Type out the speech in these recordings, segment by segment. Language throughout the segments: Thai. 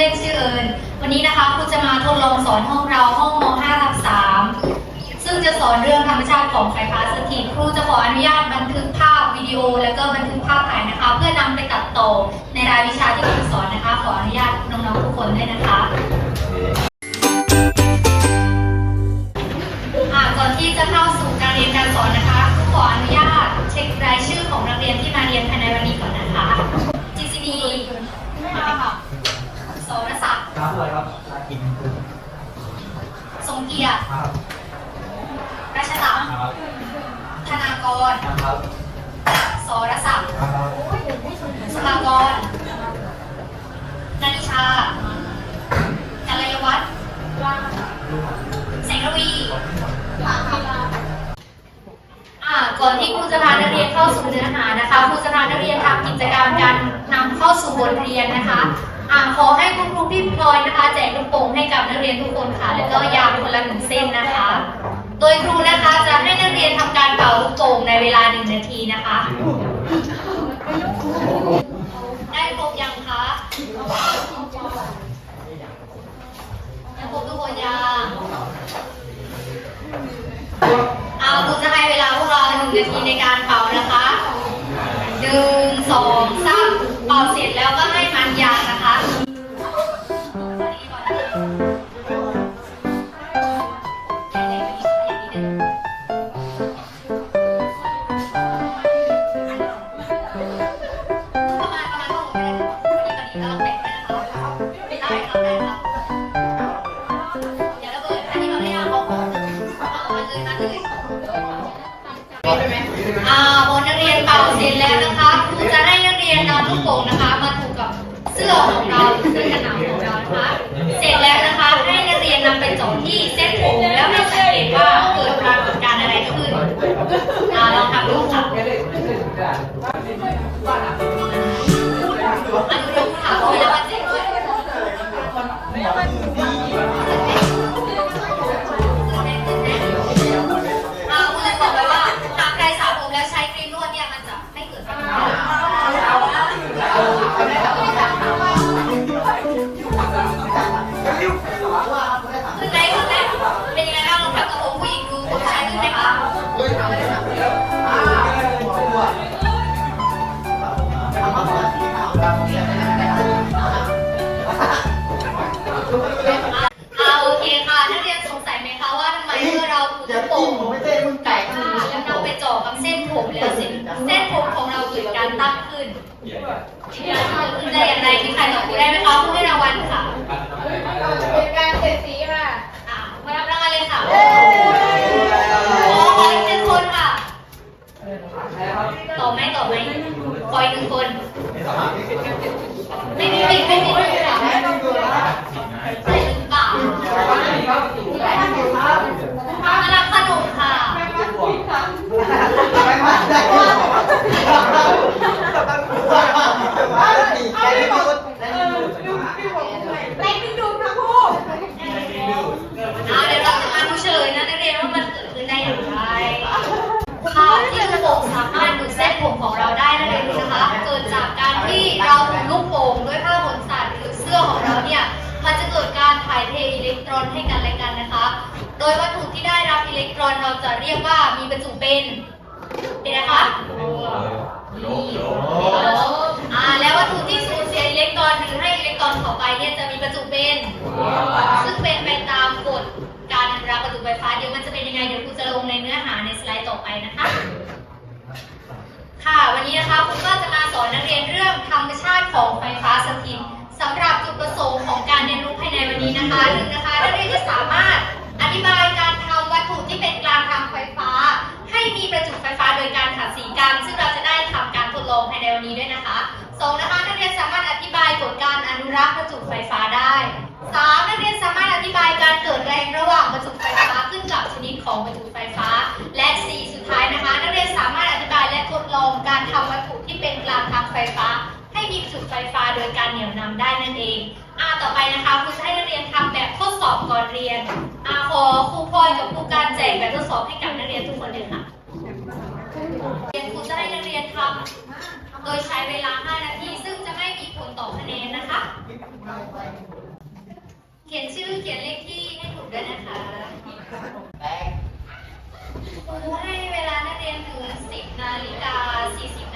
นะคะครูชื่อเล่นชื่อเอิญวันนี้นะคะครูจะมาทดลองสอนห้องเราห้องม 5 ทับ3ซึ่งจะสอนเรื่องธรรมชาติของไฟฟ้าสถิตครูจะขออนุญาตบันทึกภาพวิดีโอ แล้วก็บันทึกภาพถ่ายนะคะ เพื่อนำไปตัดต่อในรายวิชาที่ครูสอนนะคะ ขออนุญาตน้องๆทุกคนด้วยนะคะ นักเรียนทำกิจกรรมการนำเข้าสู่บทเรียนนะคะอ่าขอให้คุณครูพี่พลอยนะคะแจกลูกโป่งให้กับนักเรียนทุกคนค่ะ แล้วก็ยาวคนละหนึ่งเส้นนะคะ โดยครูนะคะจะให้นักเรียนทำการเป่าลูกโป่งในเวลาหนึ่งนาทีนะคะ ได้ครบยังคะยังครบทุกคนยังเอาครูจะให้เวลาพวกเราหนึ่งนาทีในการเป่านะคะ อ่าพอนักเรียนเป่าเสร็จแล้วนะคะครูจะให้นักเรียนนำลูกโป่งนะคะ มาถูกกับเสื้อของเราเสื้อกันหนาวของเรานะคะ เสร็จแล้วนะคะให้นักเรียนนำไปจดที่เส้นผมแล้วให้สังเกตว่าเกิดปรากฏการณ์อะไรขึ้นอ่าลองทำดูค่ะ เมื่อเราถูลูกโป่งแล้วนำไปจ่อกับเส้นผมแล้วเส้นเส้นผมของเราเกิดการตั้งขึ้นการเกิดขึ้นอย่างไรมีใครตอบได้ไหมคะผู้ให้รางวัลค่ะ เป็นการเสียดสีค่ะ อ่ามารับรางวัลเลยค่ะขอขออีกหนึ่งคนค่ะ ตอบไหมตอบไหมขออีกหนึ่งคน ไม่มีไม่มีไม่มีค่ะใช่หรือเปล่ามารับขนมค่ะ เต้นดูทั้งคู่ อ่าเดี๋ยวเราจะมาดูเฉลยนะนักเรียนว่ามันเกิดขึ้นได้อย่างไรค่ะที่ลูกโป่งสามารถดูดเส้นผมของเราได้นั่นเองนะคะ เกิดจากการที่เราถูลูกโป่งด้วยผ้าขนสัตว์หรือเสื้อของเราเนี่ย มันจะเกิดการถ่าย เทอิเล็กตรอนให้กันและกันนะคะ โดยวัตถุที่ได้รับอิเล็กตรอนเราจะเรียกว่ามีบรรจุเป็นเป็นนะคะอ่าแล้ววัตถุที่สูญเสียอิเล็กตรอนหรือให้อิเล็กตรอนเข้าไปเนี่ยจะมีบรรจุเป็นซึ่งเป็นไปตามกฎการรับประจุไฟฟ้าเดี๋ยวมันจะเป็นยังไงเดี๋ยวครูจะลงในเนื้อหาในสไลด์ต่อไปนะคะ ค่ะวันนี้นะคะครูก็จะมาสอนนักเรียนเรื่องธรรมชาติของไฟฟ้าสถิตสำหรับจุดประสงค์ของการเรียนรู้ภาหนึ่งนะคะนักเรียนจะสามารถอธิบายการทำวัตถุที่เป็นกลางทางไฟฟ้า ให้มีประจุไฟฟ้าโดยการขัดสีกัน ซึ่งเราจะได้ทำการทดลองภายในวันนี้ด้วยนะคะสองนะคะนักเรียนสามารถอธิบายกฎการอนุรักษ์ประจุไฟฟ้าได้สามนักเรียนสามารถอธิบายการเกิดแรงระหว่างประจุไฟฟ้าขึ้นกับชนิดของประจุไฟฟ้า และสี่สุดท้ายนะคะ นักเรียนสามารถอธิบายและทดลองการทำวัตถุที่เป็นกลางทางไฟฟ้า ให้มีประจุไฟฟ้าโดยการเหนี่ยวนำได้นั่นเองอ่าต่อไปนะคะครูจะให้นักเรียนทำแบบทดสอบก่อนเรียนอ่าขอครูพลอยกับครูการแจกแบบทดสอบให้กับนักเรียนทุกคนเลยค่ะเรียนครูจะให้นักเรียนทำโดยใช้เวลา 5 นาที ซึ่งจะไม่มีผลต่อคะแนนนะคะ เขียนชื่อเขียนเลขที่ให้ถูกด้วยนะคะครูให้เวลานักเรียนถึง 10 นาฬิกา 40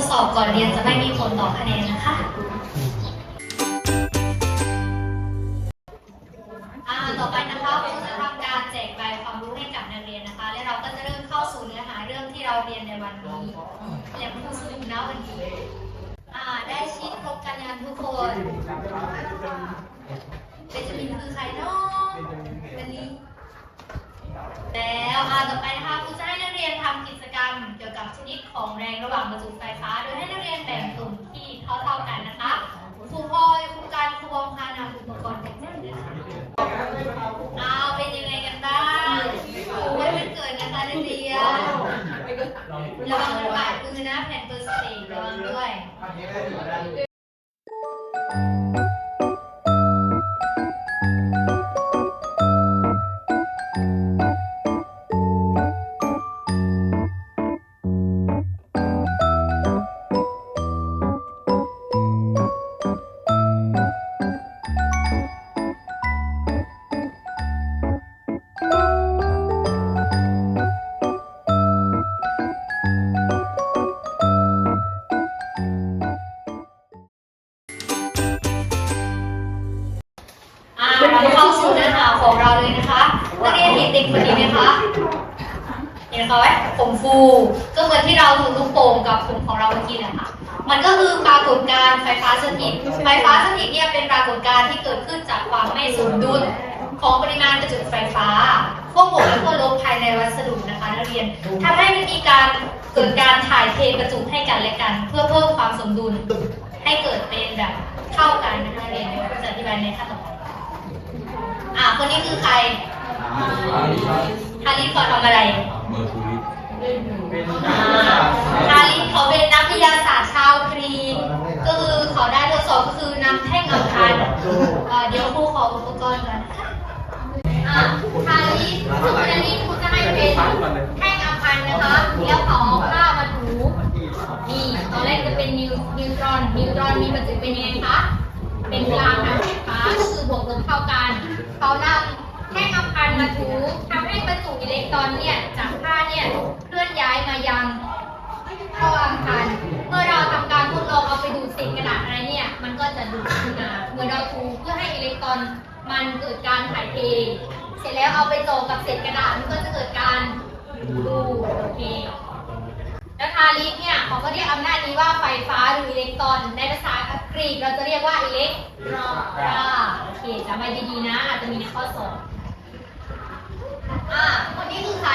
ดสอบก่อนเรียนจะไม่มีผลต่อคะแนนนะคะอ่าต่อไปนะคะครูจะทำการแจกใบความรู้ให้กับนักเรียนนะคะ และเราก็จะเริ่มเข้าสู่เนื้อหาเรื่องที่เราเรียนในวันนี้และครูสรุปนะวันนี้อ่าได้ชิดครบกันยังทุกคนเบนจามินคือใครเนาะวันนี้แล้วอ่าต่อไปนะคะครูจะให้นั กเรียนทำกิจกรรม เกี่ยวกับชนิดของแรงระหว่างประจุไฟฟ้า โดยให้นักเรียนแบ่งกลุ่มที่เท่าๆกันนะคะครูพลอยครูการครูบอมพานำอุปกรณ์ไปแจกด้วยค่ะเอาเป็นยังไงกันบ้างโอ้ยมันเกิดนะคะนักเรียนระวังมันบาดมือนะแผ่นเปอร์สเตทระวังด้วย นะคะนักเรียนเห็นเด็กคนนี้ไหมคะ เห็นเขาไหมผมฟู ก็เหมือนที่เราถูลูกโป่งกับผมของเราเมื่อกี้แหละค่ะมันก็คือปรากฏการณ์ไฟฟ้าสถิต ไฟฟ้าสถิตเนี่ยเป็นปรากฏการณ์ที่เกิดขึ้นจากความไม่สมดุลของปริมาณกระจุไฟฟ้าขั้วบวกและขั้วลบภายในวัสดุนะคะนักเรียนทำให้มันมีการเกิดการถ่ายเทกระจุให้กันและกัน เพื่อเพิ่มความสมดุลให้เกิดเป็นแบบเท่ากันนะคะนักเรียนเดี๋ยวครูจะอธิบายในขั้นต่อไปอ่าคนนี้คือใคร ฮาริสเขาทำอะไรเมื่อคุยอ่าฮาริสเขาเป็นนักวิทยาศาสตร์ชาวกรีกก็คือเขาได้ทดสอบก็คือนำแท่งอังคารอ่าเดี๋ยวครูขออุปกรณ์ก่อนนะคะอ่าฮาริสคือวันนี้ครูจะให้เป็นแท่งอังคารนะคะแล้วเขาเอาผ้ามาถูนี่ตอนแรกจะเป็นนิวนิวตรอนนิวตรอนมีปฏิกิริยาเป็นยังไงคะเป็นกลางทางไฟฟ้าก็คือบวกลบเท่ากันเขานำแท่งอัมาถูทำให้ประจุอิเล็กตรอนเนี่ยจากผ้าเนี่ยเคลื่อนย้ายมายังท่ออัมพันธ์เมื่อเราทำการทดลองเอาไปดูดเศษกระดาษอะไรเนี่ย มันก็จะดูดขึ้นมาเมื่อเราถูเพื่อให้อิเล็กตรอนมันเกิดการถ่ายเทเสร็จแล้วเอาไปต่อกับเศษกระดาษมันก็จะเกิดการดูดโอเคแล้วทาริสเนี่ยเขาก็เรียกอำนาจนี้ว่าไฟฟ้าหรืออิเล็กตรอน ในภาษากรีกเราจะเรียกว่าอิเล็กตรอนโอเคจำไว้ดีๆนะ อาจจะมีในข้อสอบ อ่า คนนี้คือใคร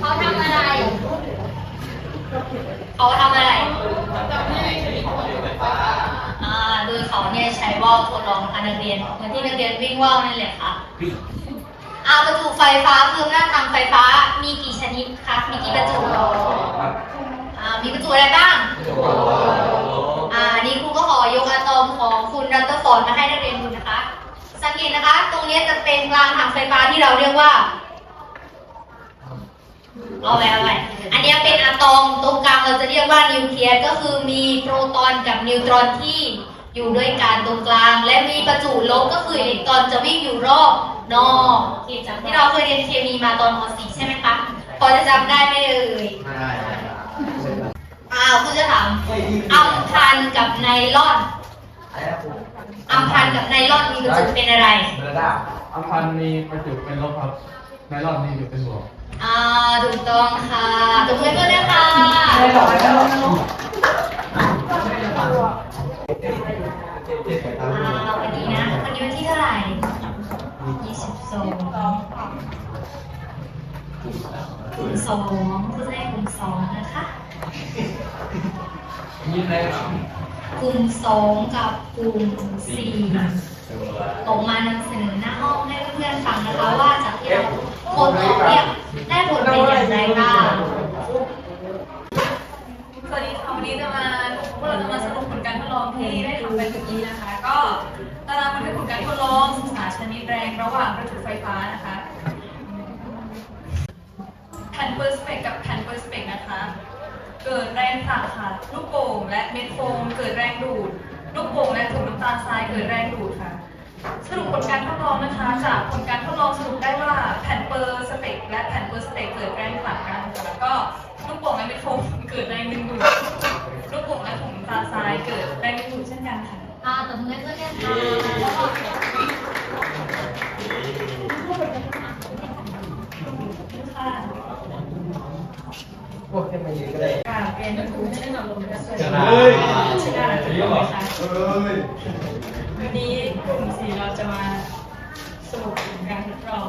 เขาทำอะไร เขาทำอะไร อ่า โดยเขาเนี่ยใช้ว่าวทดลองนะคะนักเรียนเหมือนที่นักเรียนวิ่งว่าวนั่นแหละค่ะอาประจุไฟฟ้าคือหน้าทางไฟฟ้ามีกี่ชนิดคะ มีกี่ประจุอ่า มีประจุอะไรบ้าง อ่า นี่ครูก็ขอยกอะตอมของคุณรัตเตอร์ฟอร์ดมาให้นักเรียนดูนะคะ สังเกตนะคะ ตรงนี้จะเป็นกลางทางไฟฟ้าที่เราเรียกว่าเอาไว้เอาไว้อันเนี้ยเป็นอะตอมตรงกลางเราจะเรียกว่านิวเคลียสก็คือมีโปรตอนกับนิวตรอนที่อยู่ด้วยกันตรงกลาง และมีประจุลบก็คืออิเล็กตรอนจะวิ่งอยู่รอบนอกโอเคจำที่เราเคยเรียนเคมีมาตอนม .4 ใช่ไหมคะพอจะจำได้ไหมเอ่ยอ้าวคุณจะถามอัมพันธ์กับไนลอน อัมพันธ์กับไนลอนมีประจุเป็นอะไรอัมพันธ์มีประจุเป็นลบครับ ไนลอนมีประจุเป็นบวกอ่าถูกต้องค่ะตบมือด้วยนะคะอ่าวันนี้นะ วันนี้วันที่เท่าไหร่ยี่สิบสองกลุ่มสองผู้แรกกลุ่มสองนะคะยินได้ครับ กลุ่มสองกับกลุ่มสี่ออกมานำเสนอหน้าห้องให้เพื่อนๆฟังนะคะว่าจากที่เราโคนออกเนี่ยได้ผลเป็นอย่างไรบ้างสวัสดีค่ะวันนี้จะมาพวกเราจะมาสรุปผลการทดลองที่ได้ทำไปเมื่อกี้นะคะ ก็ตารางบันทึกผลการทดลองศึกษาชนิดแรงระหว่างประจุไฟฟ้านะคะแผ่นเปอร์สเปกกับแผ่นเปอร์ เกิดแรงผลักค่ะ ลูกโป่งและเม็ดโฟมเกิดแรงดูด ลูกโป่งและถุงน้ำตาลทรายเกิดแรงดูดค่ะ สรุปผลการทดลองนะคะ จากผลการทดลองสรุปได้ว่าแผ่นเปอร์สเปกและแผ่นเปอร์สเปกเกิดแรงผลักกันค่ะแล้วก็ลูกโป่งและเม็ดโฟมเกิดแรงดึงดูด ลูกโป่งและถุงน้ำตาลทรายเกิดแรงดึงดูดเช่นกันค่ะอ่าตบมือให้เพื่อนๆค่ะค่ะพวกที่มายืนก็ได้ ค่ะเป็นครูที่ได้นำลงมาช่วยชนะชนะค่ะวันนี้กลุ่มสี่เราจะมาสรุปการทดลอง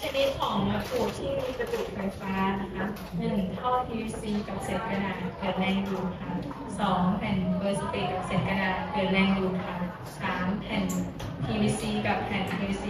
ชนิดของวัตถุที่มีประจุไฟฟ้านะคะหนึ่งท่อ PVC กับเศษกระดาษเกิดแรงดูดค่ะสองแผ่นเบอร์สเปกกับเศษกระดาษเกิดแรงดูดค่ะสามแผ่น PVC กับแผ่น PVC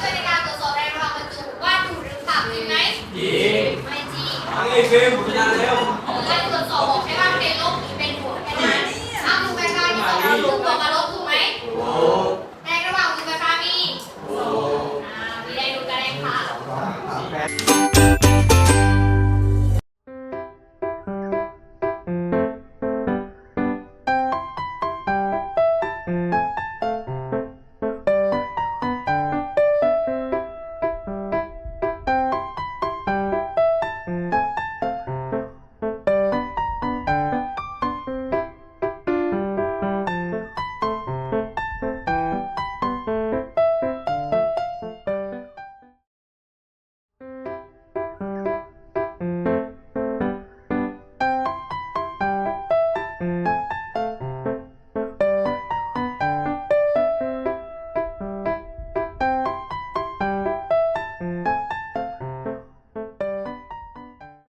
ช่วยในการตรวจสอบแรงระหว่างบรรจุว่าถูกหรือเปล่าจริงไหมยิงไม่จริงทั้งไอ้ฟิล์มผมจะแล้วการตรวจสอบบอกได้ว่า